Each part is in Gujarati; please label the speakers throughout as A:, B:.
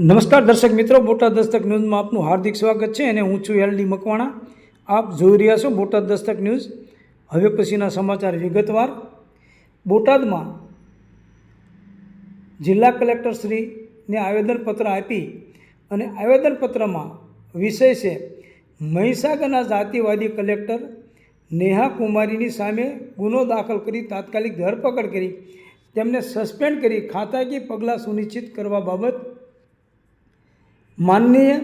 A: નમસ્કાર દર્શક મિત્રો, બોટાદ દસ્તક ન્યૂઝમાં આપનું હાર્દિક સ્વાગત છે અને હું છું એલડી મકવાણા. આપ જોઈ રહ્યા છો બોટાદ દસ્તક ન્યૂઝ. હવે પછીના સમાચાર વિગતવાર. બોટાદમાં જિલ્લા કલેક્ટરશ્રીને આવેદનપત્ર આપી અને આવેદનપત્રમાં વિષય છે, મહીસાગરના જાતિવાદી કલેક્ટર નેહા કુમારીની સામે ગુનો દાખલ કરી તાત્કાલિક ધરપકડ કરી. તેમને સસ્પેન્ડ કરી ખાતાકીય પગલાં સુનિશ્ચિત કરવા બાબત માનનીય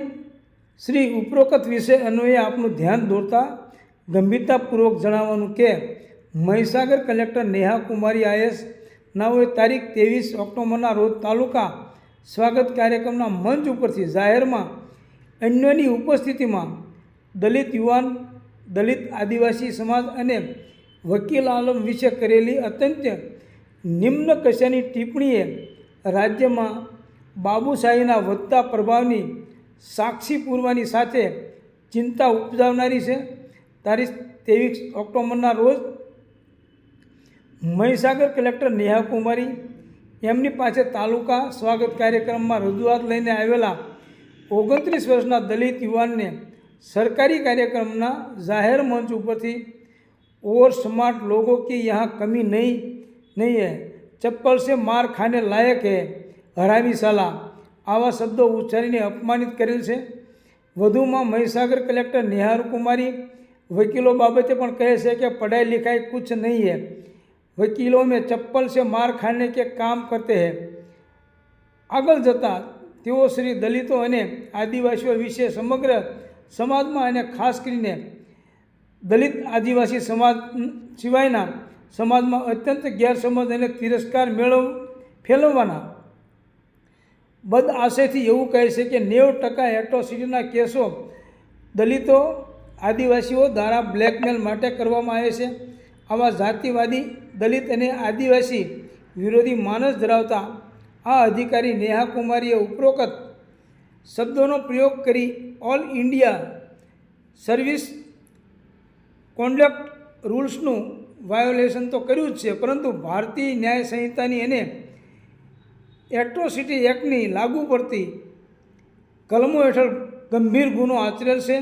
A: શ્રી ઉપરોક્ત વિષય અન્વયે આપનું ધ્યાન દોરતા ગંભીરતાપૂર્વક જણાવવાનું કે, મહીસાગર કલેક્ટર નેહા કુમારી આઈએસ નાઓએ તારીખ ત્રેવીસ ઓક્ટોબરના રોજ તાલુકા સ્વાગત કાર્યક્રમના મંચ ઉપરથી જાહેરમાં અન્યની ઉપસ્થિતિમાં દલિત યુવાન, દલિત આદિવાસી સમાજ અને વકીલ આલમ વિશે કરેલી અત્યંત નિમ્ન કક્ષાની ટિપ્પણીએ રાજ્યમાં બાબુશાહીના વધતા પ્રભાવની સાક્ષી પૂરવાની સાથે ચિંતા ઉપજાવનારી છે. તારીખ ત્રેવીસ ઓક્ટોબરના રોજ મહીસાગર કલેક્ટર નેહા કુમારી એમની પાસે તાલુકા સ્વાગત કાર્યક્રમમાં રજૂઆત લઈને આવેલા ઓગણત્રીસ વર્ષના દલિત યુવાનને સરકારી કાર્યક્રમના જાહેર મંચ ઉપરથી ઓર સ્માર્ટ લોકો કે યહાં કમી નહીં નહીં હૈ, ચપ્પલ સે માર ખાને લાયક હૈ. હરાવી સલાહ આવા શબ્દો ઉચ્ચારીને અપમાનિત કરેલ છે. વધુમાં મહીસાગર કલેક્ટર નિહારકુમારી વકીલો બાબતે પણ કહે છે કે પઢાઈ લિખાઈ કુછ નહીં હે. વકીલો મેં ચપ્પલ છે માર ખાને કે કામ કરતે હે. આગળ જતા તેઓ શ્રી દલિતો અને આદિવાસીઓ વિશે સમગ્ર સમાજમાં અને ખાસ કરીને દલિત આદિવાસી સમાજ સિવાયના સમાજમાં અત્યંત ગેરસમજ અને તિરસ્કાર મેળવ, ફેલવવાના બદ આશયથી એવું કહે છે કે નેવ ટકા એટ્રોસિટીના કેસો દલિતો, આદિવાસીઓ દ્વારા બ્લેકમેલ માટે કરવામાં આવે છે. આવા જાતિવાદી દલિત અને આદિવાસી વિરોધી માનસ ધરાવતા આ અધિકારી નેહા કુમારીએ ઉપરોક્ત શબ્દોનો પ્રયોગ કરી ઓલ ઇન્ડિયા સર્વિસ કોન્ડક્ટ રૂલ્સનું વાયોલેશન તો કર્યું જ છે, પરંતુ ભારતીય ન્યાય સંહિતાની અને એટ્રોસિટી એક્ટની લાગુ પડતી કલમો હેઠળ ગંભીર ગુનો આચરેલ છે.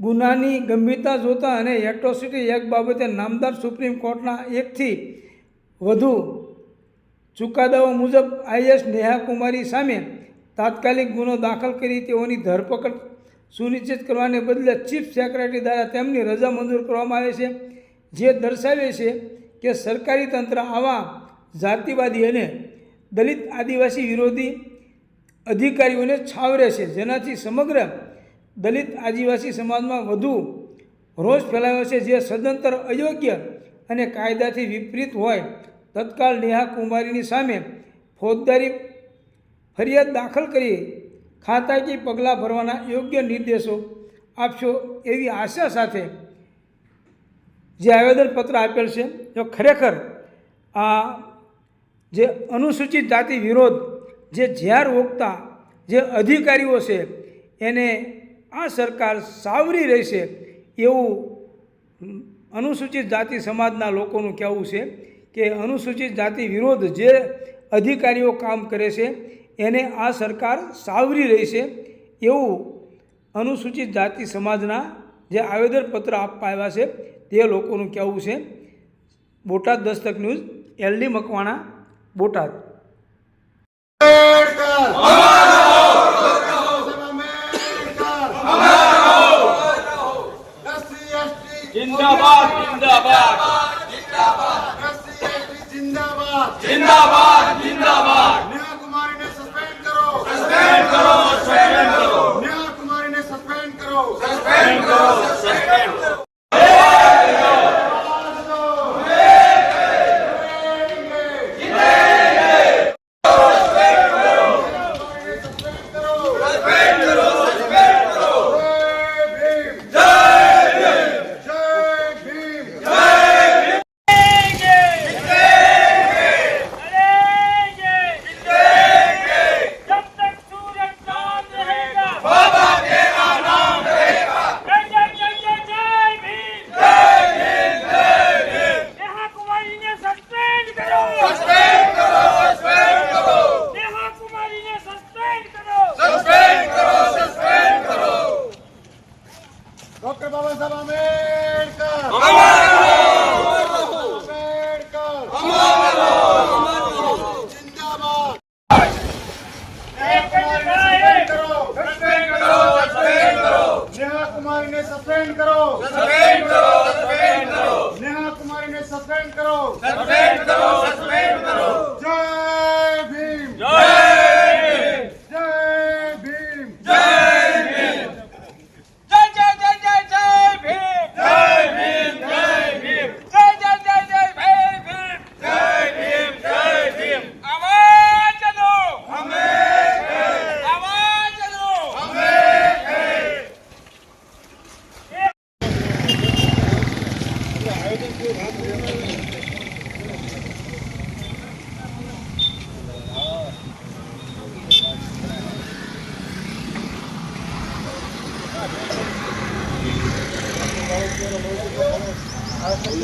A: ગુનાની ગંભીરતા જોતા અને એટ્રોસિટી એક્ટ બાબતે નામદાર સુપ્રીમ કોર્ટના એકથી વધુ ચુકાદાઓ મુજબ આઈએસ નેહા કુમારી સામે તાત્કાલિક ગુનો દાખલ કરી તેઓની ધરપકડ સુનિશ્ચિત કરવાને બદલે ચીફ સેક્રેટરી દ્વારા તેમની રજા મંજૂર કરવામાં આવે છે. જે દર્શાવે છે કે સરકારી તંત્ર આવા જાતિવાદી અને દલિત આદિવાસી વિરોધી અધિકારીઓને છાવરે છે. જેનાથી સમગ્ર દલિત આદિવાસી સમાજમાં વધુ રોષ ફેલાયો છે. જે સદંતર અયોગ્ય અને કાયદાથી વિપરીત હોય. તત્કાલ નેહા કુમારીની સામે ફોજદારી ફરિયાદ દાખલ કરી ખાતાકીય પગલાં ભરવાના યોગ્ય નિર્દેશો આપશો એવી આશા સાથે જે આવેદનપત્ર આપેલ છે. જો ખરેખર આ જે અનુસૂચિત જાતિ વિરોધ જે ઝેર ઓગતા જે અધિકારીઓ છે, એને આ સરકાર સાવરી રહેશે એવું અનુસૂચિત જાતિ સમાજના લોકોનું કહેવું છે કે અનુસૂચિત જાતિ વિરોધ જે અધિકારીઓ કામ કરે છે, એને આ સરકાર સાવરી રહેશે એવું અનુસૂચિત જાતિ સમાજના જે આવેદનપત્ર આપવા આવ્યા છે, તે લોકોનું કહેવું છે. Botad Dastak news L D Makwana. Botad.
B: જિંદાબાદ જિંદાબાદ. જિંદાબાદ. જિંદાબાદ
C: જિંદાબાદ. જિંદાબાદ કુમારીને સસ્પેન્ડ
B: કરો. સસ્પેન્ડ કરો સસ્પેન્ડ કરો.
C: નેહા કુમારીને સસ્પેન્ડ કરો.
B: સસ્પેન્ડ કરો.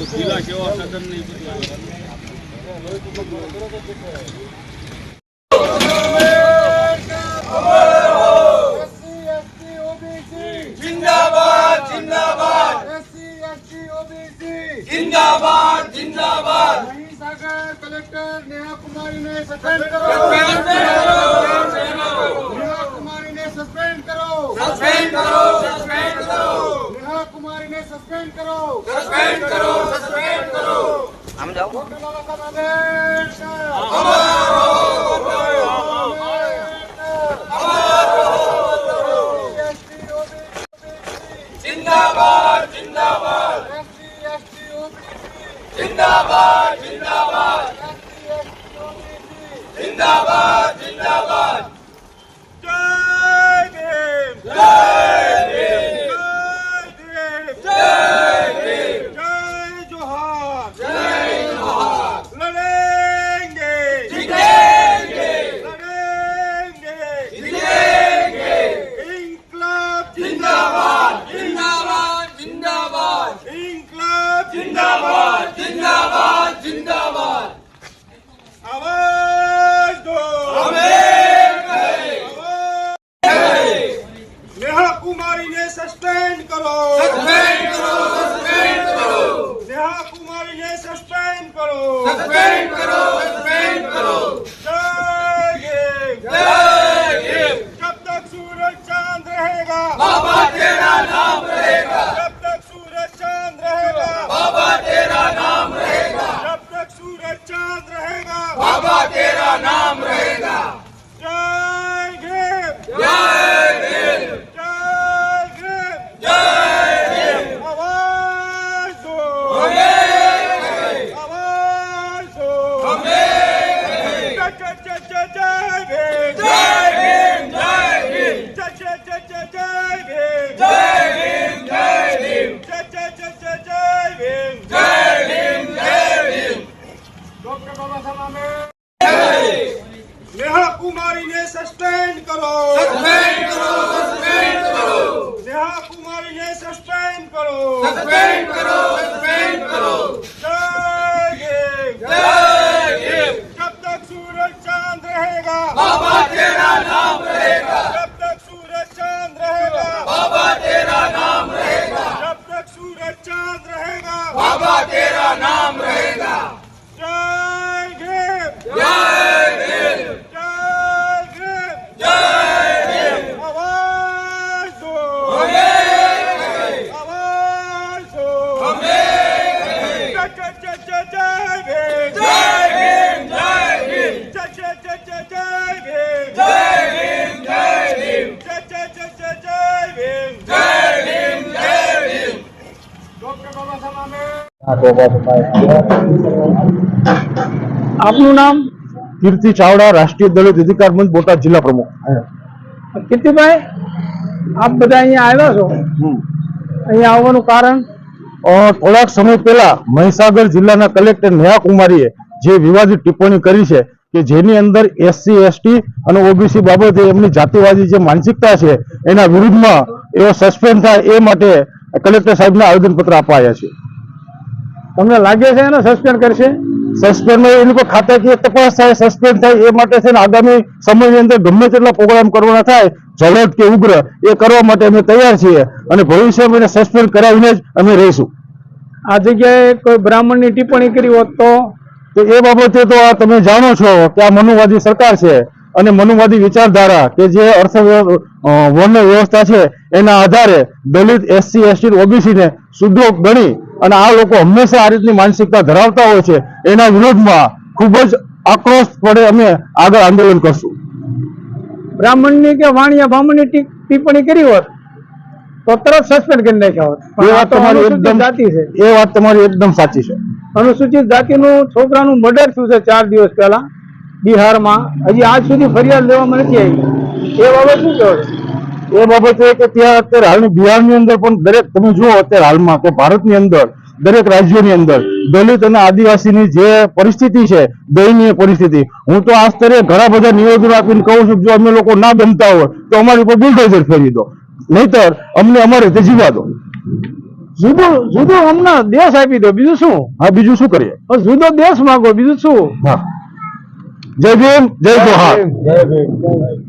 C: જિલ્લા સેવા સદનની
B: એસસી એસટી ઓબીસી
C: જિંદાબાદ જિંદાબાદ
B: એસસી એસટી ઓબીસી
C: नेहा જિંદાબાદ
B: મહીસાગર કલેક્ટર નેહા કુમારીને સસ્પેન્ડ કરો નેહા કુમારીને સસ્પેન્ડ કરો.
C: સસ્પેન્ડ કરો સસ્પેન્ડ કરો.
B: નેહા કુમારીને સસ્પેન્ડ કરો
C: સસ્પેન્ડ કરો સસ્પેન્ડ કરો
B: ડોક્ટર બાબા સાહેબ આંબેડકર કુમારીને સસ્પેન્ડ કરો સસ્પેન્ડ કરો
D: આપનું નામ?
E: કીર્તિ ચાવડા રાષ્ટ્રીય દલિત અધિકાર મંચ બોટાદ જિલ્લા પ્રમુખ.
D: કીર્તિભાઈ આપ બધા અહીંયા આવ્યા છો? અહીંયા આવવાનું કારણ?
E: થોડાક સમય પહેલા મહીસાગર જિલ્લાના કલેક્ટર નેહા કુમારીએ જે વિવાદિત ટિપ્પણી કરી છે કે જેની અંદર એસસી એસટી અને ઓબીસી બાબતે એમની જાતિવાદી જે માનસિકતા છે એના વિરુદ્ધમાં એવો સસ્પેન્ડ થાય એ માટે કલેક્ટર સાહેબને આવેદનપત્ર અપાયા છે.
D: તમને લાગે છે એને સસ્પેન્ડ કરશે.
E: સસ્પેન્ડ એ લોકો ખાતાકીય તપાસ થાય સસ્પેન્ડ થાય એ માટે છે ને આગામી સમયની અંદર ગમે તેટલા પ્રોગ્રામ કરવાના થાય ઝડપ કે ઉગ્ર એ કરવા માટે અમે તૈયાર છીએ. અને ભવિષ્યમાં એને સસ્પેન્ડ કરાવીને જ અમે રહીશું.
D: આ જગ્યાએ કોઈ બ્રાહ્મણની ટિપ્પણી કરી હોત તો?
E: તો એ બાબતે તો આ તમે જાણો છો કે આ મનુવાદી સરકાર છે. અને મનુવાદી વિચારધારા કે જે અર્થ વર્ણ વ્યવસ્થા છે એના આધારે દલિત એસસી એસટી ઓબીસીને ને ગણી અને આ લોકો હંમેશા આ રીતની માનસિકતા ધરાવતા હોય છે. એના વિરોધમાં ખૂબ જ આક્રોશપણે અમે આગળ આંદોલન કરશું.
D: બ્રાહ્મણની કે વાણિયા બ્રાહ્મણની ટિપ્પણી કરી હોત તો તરત સસ્પેન્ડ કરી નાખ્યા હોત.
E: એ વાત તમારી એકદમ
D: છે.
E: એ વાત તમારી એકદમ સાચી છે.
D: અનુસૂચિત જાતિનું છોકરાનું મર્ડર થયું છે ચાર દિવસ પહેલા બિહારમાં. હજી આજ સુધી ફરિયાદ લેવામાં નથી આવી. એ બાબત શું કહેવો છે
E: એ બાબતે કે ત્યાં અત્યારે હાલની બિહારની અંદર પણ દરેક તમે જુઓ અત્યારે હાલમાં કે ભારતની અંદર દરેક રાજ્યોની અંદર દલિત અને આદિવાસીની જે પરિસ્થિતિ છે દયનીય પરિસ્થિતિ હું તો આ સ્તરે ઘણા બધા નિવેદનો આપીને કહું છું જો અમે લોકો ના ગમતા હોય તો અમારી ઉપર બુલડોઝર ફેરવી દો. નહીતર અમને અમારે રીતે જીવા દો.
D: જુદો જુદો અમને દેશ આપી દો. બીજું શું?
E: હા બીજું શું કરીએ?
D: જુદો દેશ માંગો. બીજું શું?
E: હા. જય ભીમ જય જોહાર.
D: જય ભીમ.